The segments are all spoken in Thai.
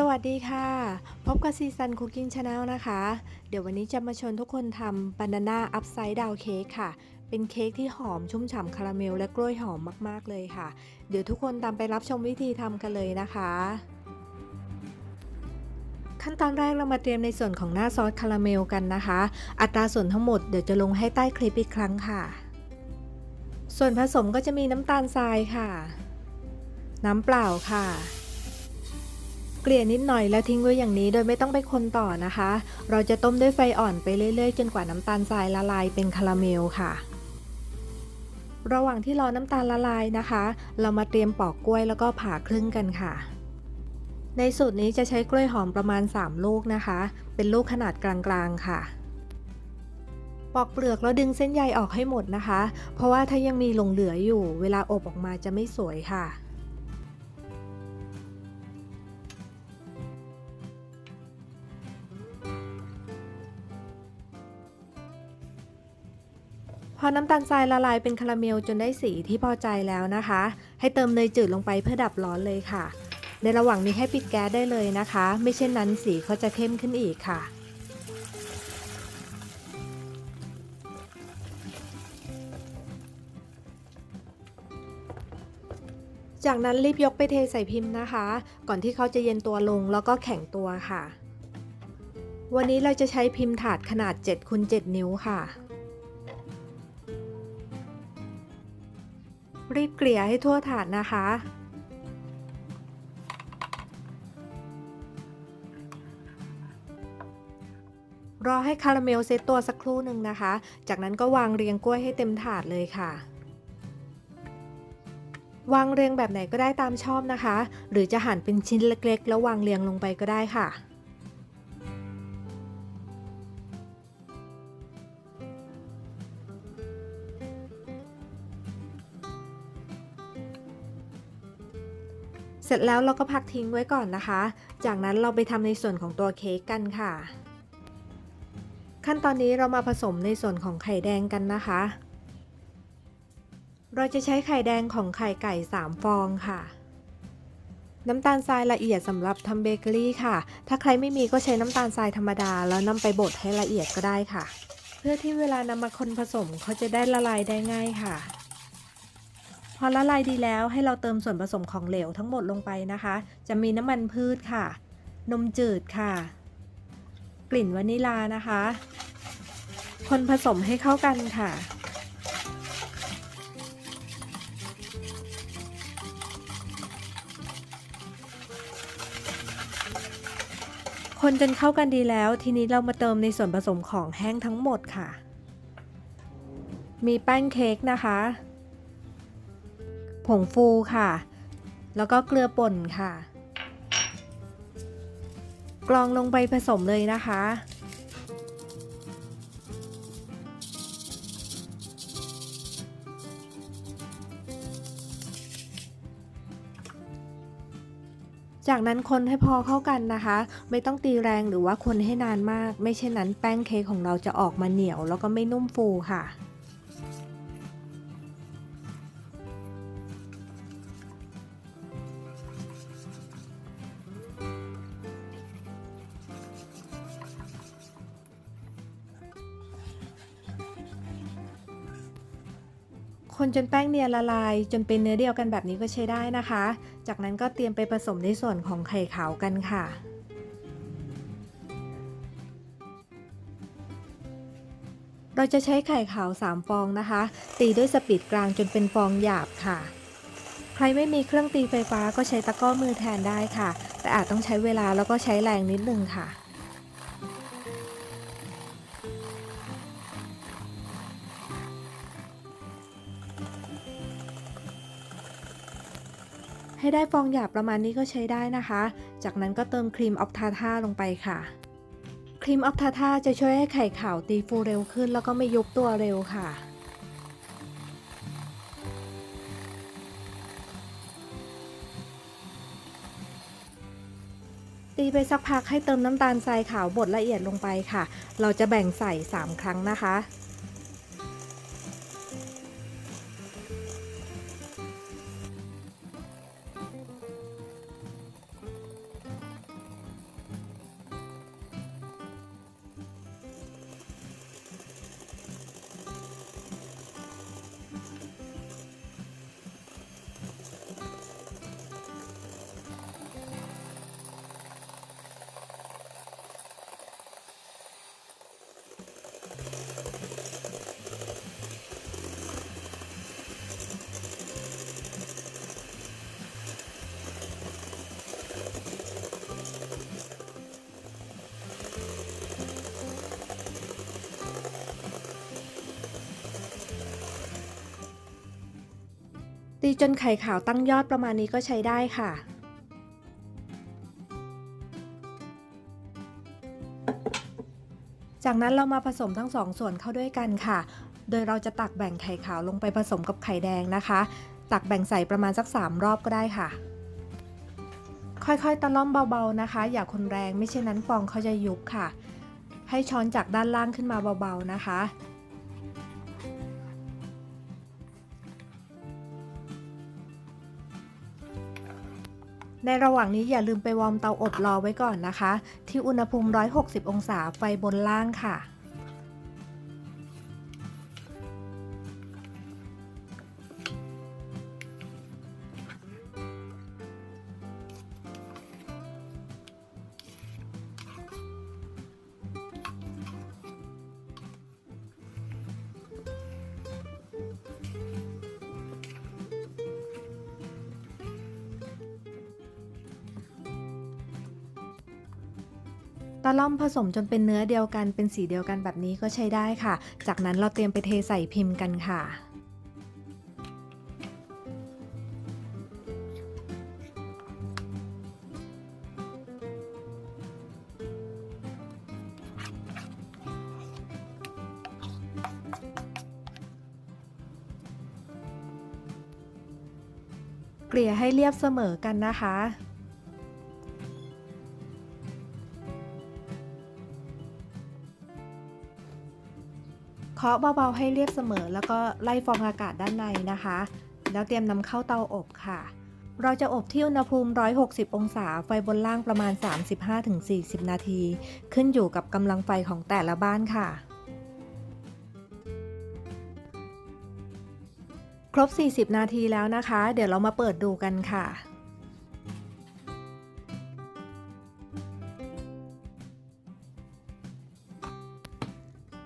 สวัสดีค่ะ พบกับซีซันคุกกิ้งชาแนลนะคะ เดี๋ยววันนี้จะมาชวนทุกคนทำบานาน่าอัพไซด์ดาวเค้กค่ะ เป็นเค้กที่หอมชุ่มฉ่ำคาราเมลและกล้วยหอมมาก ๆ เลยค่ะ เดี๋ยวทุกคนตามไปรับชมวิธีทำกันเลยนะคะ ขั้นตอนแรกเรามาเตรียมในส่วนของหน้าซอสคาราเมลกันนะคะ อัตราส่วนทั้งหมดเดี๋ยวจะลงให้ใต้คลิปอีกครั้งค่ะ ส่วนผสมก็จะมีน้ำตาลทรายค่ะ น้ำเปล่าค่ะ กลี่ยนิดหน่อยแล้วทิ้งไว้อย่างนี้โดยไม่ต้องไปคนต่อนะคะ เราจะต้มด้วยไฟอ่อนไปเรื่อยๆ จนกว่าน้ำตาลทรายละลายเป็นคาราเมลค่ะ ระหว่างที่รอน้ำตาลละลายนะคะ เรามาเตรียมปอกกล้วยแล้วก็ผ่าครึ่งกันค่ะ ในสูตรนี้จะใช้กล้วยหอมประมาณ 3 ลูกนะคะ เป็นลูกขนาดกลางๆค่ะ ปอกเปลือกแล้วดึงเส้นใยออกให้หมดนะคะ เพราะว่าถ้ายังมีหลงเหลืออยู่ เวลาอบออกมาจะไม่สวยค่ะ อน้ำตาลทรายละลายเป็นคาราเมลจนได้สีที่พอใจแล้วนะคะ ให้เติมเนยจืดลงไปเพื่อดับร้อนเลยค่ะ ในระหว่างนี้ให้ปิดแก๊สได้เลยนะคะ ไม่เช่นนั้นสีเขาจะเข้มขึ้นอีกค่ะจากนั้นรีบยกไปเทใส่พิมพ์นะคะ ก่อนที่เขาจะเย็นตัวลงแล้วก็แข็งตัวค่ะ วันนี้เราจะใช้พิมพ์ถาดขนาด7คูณ7นิ้วค่ะ รีบเกลี่ยให้ทั่วถาดนะคะ รอให้คาราเมลเซตตัวสักครู่หนึ่งนะคะ จากนั้นก็วางเรียงกล้วยให้เต็มถาดเลยค่ะ วางเรียงแบบไหนก็ได้ตามชอบนะคะ หรือจะหั่นเป็นชิ้นเล็กๆ แล้ววางเรียงลงไปก็ได้ค่ะ เสร็จแล้วเราก็พักทิ้งไว้ก่อนนะคะ จากนั้นเราไปทำในส่วนของตัวเค้กกันค่ะ ขั้นตอนนี้เรามาผสมในส่วนของไข่แดงกันนะคะ เราจะใช้ไข่แดงของไข่ไก่ 3 ฟองค่ะ น้ำตาลทรายละเอียดสำหรับทำเบเกอรี่ค่ะ ถ้าใครไม่มีก็ใช้น้ำตาลทรายธรรมดา แล้วนำไปบดให้ละเอียดก็ได้ค่ะ เพื่อที่เวลานำมาคนผสมเขาจะได้ละลายได้ง่ายค่ะ พอละลายดีแล้วให้เราเติมส่วนผสมของเหลวทั้งหมดลงไปนะคะ จะมีน้ำมันพืชค่ะ นมจืดค่ะ กลิ่นวานิลานะคะ คนผสมให้เข้ากันค่ะคนจนเข้ากันดีแล้ว ทีนี้เรามาเติมในส่วนผสมของแห้งทั้งหมดค่ะ มีแป้งเค้กนะคะ ผงฟูค่ะ แล้วก็เกลือป่นค่ะ กรองลงไปผสมเลยนะคะ จากนั้นคนให้พอเข้ากันนะคะ ไม่ต้องตีแรงหรือว่าคนให้นานมาก ไม่เช่นนั้นแป้งเค้กของเราจะออกมาเหนียว แล้วก็ไม่นุ่มฟูค่ะ คนจนแป้งเนียนละลาย จนเป็นเนื้อเดียวกันแบบนี้ก็ใช้ได้นะคะ จากนั้นก็เตรียมไปผสมในส่วนของไข่ขาวกันค่ะเราจะใช้ไข่ขาว 3 ฟองนะคะ ตีด้วยสปีดกลางจนเป็นฟองหยาบค่ะ ใครไม่มีเครื่องตีไฟฟ้าก็ใช้ตะกร้อมือแทนได้ค่ะ แต่อาจต้องใช้เวลาแล้วก็ใช้แรงนิดนึงค่ะ ให้ได้ฟองหยาบประมาณนี้ก็ใช้ได้นะคะ จากนั้นก็เติมครีมออฟทาท่าลงไปค่ะ ครีมออฟทาท่าจะช่วยให้ไข่ขาวตีฟูเร็วขึ้น แล้วก็ไม่ยุบตัวเร็วค่ะตีไปสักพักให้เติมน้ำตาลทรายขาวบดละเอียดลงไปค่ะ เราจะแบ่งใส่ 3 ครั้งนะคะ ตีจนไข่ขาวตั้งยอดประมาณนี้ก็ใช้ได้ค่ะ จากนั้นเรามาผสมทั้งสองส่วนเข้าด้วยกันค่ะ โดยเราจะตักแบ่งไข่ขาวลงไปผสมกับไข่แดงนะคะ ตักแบ่งใส่ประมาณสัก 3 รอบก็ได้ค่ะ ค่อยๆ ตะล่อมเบาๆนะคะ อย่าคนแรงไม่เช่นนั้นฟองเขาจะยุบค่ะ ให้ช้อนจากด้านล่างขึ้นมาเบาๆนะคะ ในระหว่างนี้อย่าลืมไปวอร์มเตาอบรอไว้ก่อนนะคะ ที่อุณหภูมิ 160 องศาไฟบนล่างค่ะ ตะล่อมผสมจนเป็นเนื้อเดียวกันเป็นสีเดียวกันแบบนี้ก็ใช้ได้ค่ะ จากนั้นเราเตรียมไปเทใส่พิมพ์กันค่ะเกลี่ยให้เรียบเสมอกันนะคะ เคาะเบาๆให้เรียบเสมอ แล้วก็ไล่ฟองอากาศด้านในนะคะ แล้วเตรียมนำเข้าเตาอบค่ะ เราจะอบที่อุณหภูมิ 160 องศา ไฟบนล่างประมาณ 35-40 นาที ขึ้นอยู่กับกำลังไฟของแต่ละบ้านค่ะครบ 40 นาทีแล้วนะคะ เดี๋ยวเรามาเปิดดูกันค่ะ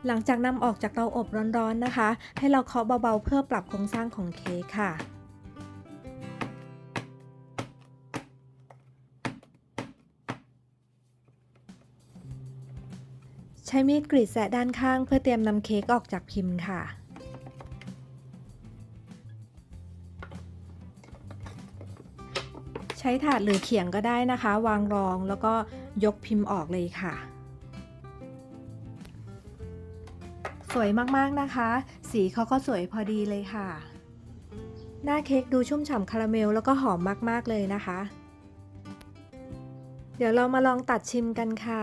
หลังจากนำออกจากเตาอบร้อนๆนะคะ ให้เราเคาะเบาๆเพื่อปรับโครงสร้างของเค้กค่ะใช้มีดกรีดแสะด้านข้างเพื่อเตรียมนำเค้กออกจากพิมพ์ค่ะ ใช้ถาดหรือเขียงก็ได้นะคะ วางรองแล้วก็ยกพิมพ์ออกเลยค่ะ สวยมากๆนะคะ สีเขาก็สวยพอดีเลยค่ะ หน้าเค้กดูชุ่มฉ่ำคาราเมลแล้วก็หอมมากๆเลยนะคะ เดี๋ยวเรามาลองตัดชิมกันค่ะ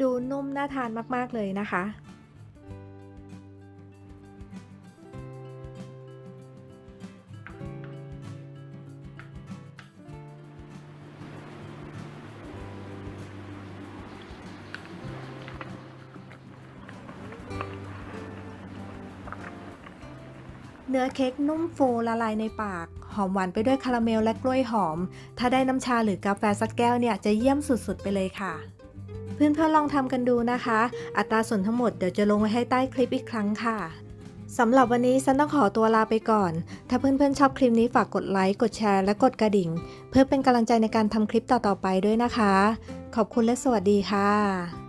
ดูนุ่มน่าทานมาก ๆ เลยนะคะ เนื้อเค้กนุ่มฟูละลายในปากหอมหวานไปด้วยคาราเมลและกล้วยหอม ถ้าได้น้ำชาหรือกาแฟสักแก้วเนี่ยจะเยี่ยมสุดๆไปเลยค่ะ เพื่อนๆลองทำกันดูนะคะ อัตราส่วนทั้งหมดเดี๋ยวจะลงไว้ให้ใต้คลิปอีกครั้งค่ะสำหรับวันนี้ฉันต้องขอตัวลาไปก่อน ถ้าเพื่อนๆชอบคลิปนี้ฝากกดไลค์ กดแชร์ และกดกระดิ่ง เพื่อเป็นกำลังใจในการทำคลิปต่อๆไปด้วยนะคะ ขอบคุณและสวัสดีค่ะ